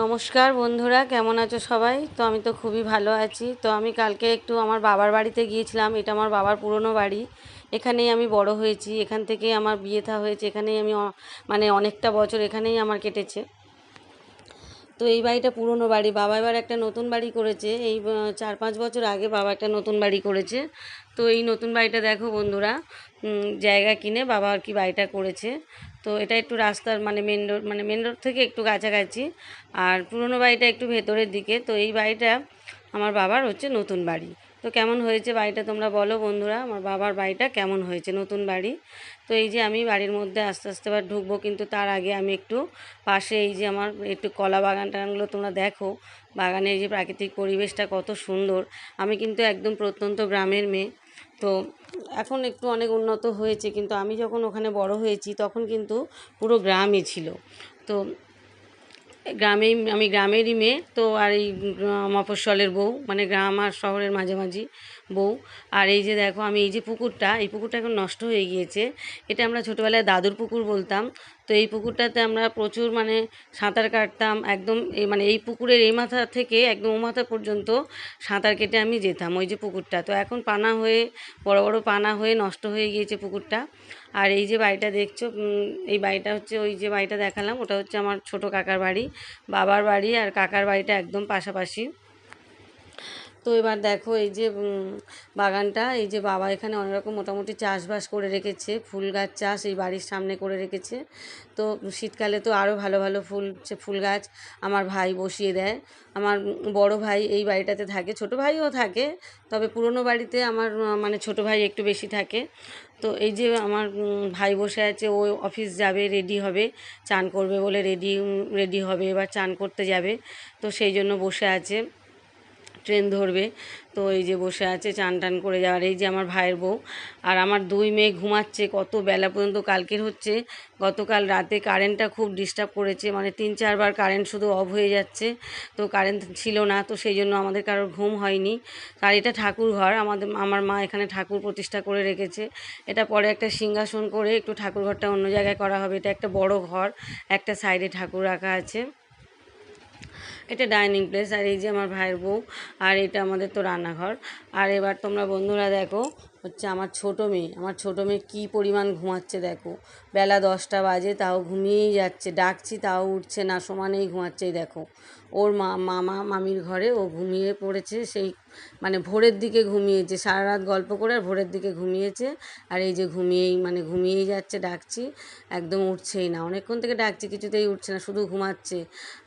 নমস্কার বন্ধুরা, কেমন আছো সবাই? তো আমি তো খুবই ভালো আছি। তো আমি কালকে একটু আমার বাবার বাড়িতে গিয়েছিলাম। এটা আমার বাবার পুরনো বাড়ি। এখানেই আমি বড় হয়েছি। এখান থেকেই আমার বিয়ে থা হয়েছে। এখানেই আমি মানে অনেকটা বছর এখানেই আমার কেটেছে। তো এই বাড়িটা পুরনো বাড়ি। বাবা এবার একটা নতুন বাড়ি করেছে। এই চার পাঁচ বছর আগে বাবা একটা নতুন বাড়ি করেছে। তো এই নতুন বাড়িটা দেখো বন্ধুরা জায়গা কিনে বাবা আর কি বাড়িটা করেছে। তো এটা একটু রাস্তার মানে মেন রোড মানে মেন রোড থেকে একটু কাছাকাছি। আর পুরনো বাড়িটা একটু ভেতরের দিকে। তো এই বাড়িটা আমার বাবার হচ্ছে নতুন বাড়ি। তো কেমন হয়েছে বাড়িটা তোমরা বলো বন্ধুরা? আমার বাবার বাড়িটা কেমন হয়েছে? নতুন বাড়ি। তো এই যে আমি বাড়ির মধ্যে আস্তে আস্তে এবার ঢুকবো, কিন্তু তার আগে আমি একটু পাশে এই যে আমার একটু কলা বাগান টাগানগুলো তোমরা দেখো। বাগানের যে প্রাকৃতিক পরিবেশটা কত সুন্দর। আমি কিন্তু একদম প্রত্যন্ত গ্রামের মেয়ে। তো এখন একটু অনেক উন্নত হয়েছে, কিন্তু আমি যখন ওখানে বড় হয়েছি তখন কিন্তু পুরো গ্রামই ছিল। তো গ্রামেই, আমি গ্রামেরই মেয়ে, তো আর এই মফস্বলের বউ মানে গ্রাম আর শহরের মাঝামাঝি বউ। আর এই যে দেখো, আমি এই যে পুকুরটা, এই পুকুরটা এখন নষ্ট হয়ে গিয়েছে। এটা আমরা ছোটোবেলায় দাদুর পুকুর বলতাম। তো এই পুকুরটাতে আমরা প্রচুর মানে সাঁতার কাটতাম। একদম মানে এই পুকুরের এই মাথা থেকে একদম ও মাথা পর্যন্ত সাঁতার কেটে আমি যেতাম ওই যে পুকুরটা। তো এখন পানা হয়ে, বড় বড় পানা হয়ে নষ্ট হয়ে গিয়েছে পুকুরটা। আর এই যে বাড়িটা দেখছ এই বাড়িটা হচ্ছে, ওই যে বাড়িটা দেখালাম, ওটা হচ্ছে আমার ছোট কাকার বাড়ি, বাবার বাড়ি, আর কাকার বাড়িটা একদম পাশাপাশি। তো এবার দেখো এই যে বাগানটা, এই যে বাবা এখানে অনেক রকম মোটামুটি চাষবাস করে রেখেছে, ফুল গাছ চাষ এই বাড়ির সামনে করে রেখেছে। তো শীতকালে তো আরও ভালো ভালো ফুল ফুল গাছ আমার ভাই বসিয়ে দেয়। আমার বড় ভাই এই বাড়িটাতে থাকে, ছোট ভাইও থাকে, তবে পুরনো বাড়িতে আমার মানে ছোট ভাই একটু বেশি থাকে। তো এই যে আমার ভাই বসে আছে, ও অফিস যাবে, রেডি হবে, চান করবে বলে রেডি রেডি হবে, এবার চান করতে যাবে। তো সেই জন্য বসে আছে। ট্রেন ধরবে। তো এই যে বসে আছে, চান টান করে যাওয়ার। এই যে আমার ভাইয়ের বউ। আর আমার দুই মেয়ে ঘুমাচ্ছে, কত বেলা পর্যন্ত কালকের হচ্ছে। গতকাল রাতে কারেন্টটা খুব ডিস্টার্ব করেছে। মানে তিন, চারবার কারেন্ট শুধু অফ হয়ে যাচ্ছে। তো কারেন্ট ছিল না, তো সেই জন্য আমাদের কারোর ঘুম হয়নি। আর এটা ঠাকুর ঘর। আমাদের, আমার মা এখানে ঠাকুর প্রতিষ্ঠা করে রেখেছে। এটা পরে একটা সিংহাসন করে একটু ঠাকুর ঘরটা অন্য জায়গায় করা হবে। এটা একটা বড় ঘর। একটা সাইডে ঠাকুর রাখা আছে। এটা ডাইনিং প্লেস আর এই যে আমার ভাইয়ের বউ আর এটা আমাদের তো রান্নাঘর। আর এবার তোমরা বন্ধুরা দেখো হচ্ছে আমার ছোট মেয়ে। আমার ছোট মেয়ে কী পরিমাণ ঘুমাচ্ছে দেখো। বেলা দশটা বাজে, তাও ঘুমিয়েই যাচ্ছে। ডাকছি, তাও উঠছে না, সমানেই ঘুমাচ্ছেই দেখো। ওর মা, মামা, মামির ঘরে ও ঘুমিয়ে পড়েছে, সেই মানে ভোরের দিকে ঘুমিয়েছে। সারা রাত গল্প করে আর ভোরের দিকে ঘুমিয়েছে। আর এই যে ঘুমিয়েই মানে ঘুমিয়েই যাচ্ছে, ডাকছি। একদম উঠছেই না। অনেকক্ষণ থেকে ডাকছি, কিছুতেই উঠছে না, শুধু ঘুমাচ্ছে।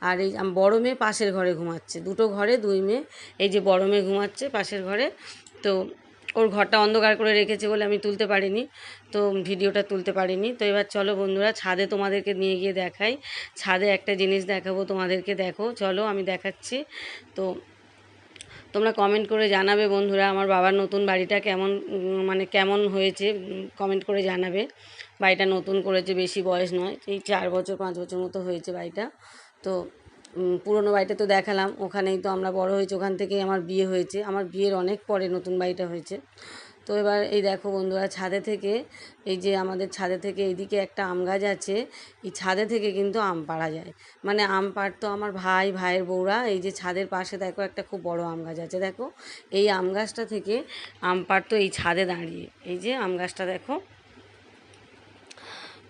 আর এই বড় মেয়ে পাশের ঘরে ঘুমাচ্ছে। দুটো ঘরে, দুই মেয়ে। এই যে বড় মেয়ে ঘুমাচ্ছে পাশের ঘরে। তো ওর ঘরটা অন্ধকার করে রেখেছে বলে আমি তুলতে পারিনি, তো ভিডিওটা তুলতে পারিনি। তো এবার চলো বন্ধুরা, ছাদে তোমাদেরকে নিয়ে গিয়ে দেখাই। ছাদে একটা জিনিস দেখাবো তোমাদেরকে, দেখো। চলো আমি দেখাচ্ছি। তো তোমরা কমেন্ট করে জানাবে বন্ধুরা, আমার বাবার নতুন বাড়িটা কেমন মানে কেমন হয়েছে কমেন্ট করে জানাবে। বাড়িটা নতুন করেছে, বেশি বয়স নয়, এই চার বছর, পাঁচ বছর মতো হয়েছে বাড়িটা। তো পুরনো বাড়িটা তো দেখালাম। ওখানেই তো আমরা বড় হয়েছি, ওখান থেকেই আমার বিয়ে হয়েছে। আমার বিয়ের অনেক পরে নতুন বাড়িটা হয়েছে। তো এবার এই দেখো বন্ধুরা, ছাদে থেকে এই যে আমাদের ছাদে থেকে এইদিকে একটা আম গাছ আছে, এই ছাদে থেকে কিন্তু আম পাড়া যায়। মানে আম পাড় তো আমার ভাই, ভাইয়ের বউরা, এই যে ছাদের পাশে দেখো একটা খুব বড় আম গাছ আছে, দেখো। এই আম গাছটা থেকে আম পাড় তো এই ছাদে দাঁড়িয়ে। এই যে আম গাছটা দেখো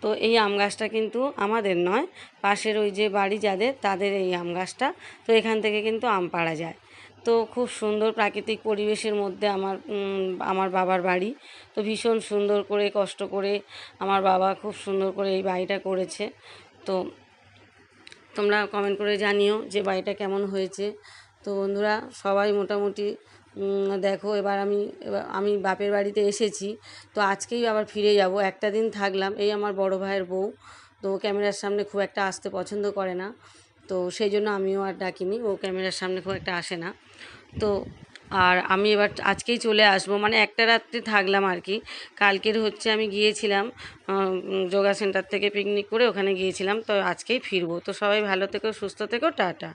তো এই আম গাছটা কিন্তু আমাদের নয়, পাশের ওই যে বাড়ি যাদের, তাদের এই আম গাছটা। তো এখান থেকে কিন্তু আম পাড়া যায়। তো খুব সুন্দর প্রাকৃতিক পরিবেশের মধ্যে আমার আমার বাবার বাড়ি। তো ভীষণ সুন্দর করে, কষ্ট করে আমার বাবা খুব সুন্দর করে এই বাড়িটা করেছে। তো তোমরা কমেন্ট করে জানিও যে বাড়িটা কেমন হয়েছে। তো বন্ধুরা, সবাই মোটামুটি দেখো, এবার আমি এবার আমি বাপের বাড়িতে এসেছি, তো আজকেই আবার ফিরে যাব। একটা দিন থাকলাম, এই আমার বড় ভাইয়ের বউ, তো ক্যামেরার সামনে খুব একটা আসতে পছন্দ করে না, তো সেই জন্য আমিও আর ডাকিনি, ও ক্যামেরার সামনে খুব একটা আসে না। তো আর আমি এবার আজকেই চলে আসব মানে একটা রাত্রে থাকলাম আর কি। কালকের হচ্ছে আমি গিয়েছিলাম যোগা সেন্টার থেকে পিকনিক করে ওখানে গিয়েছিলাম, তো আজকেই ফিরবো। তো সবাই ভালো থেকো, সুস্থ থেকো, টাটা।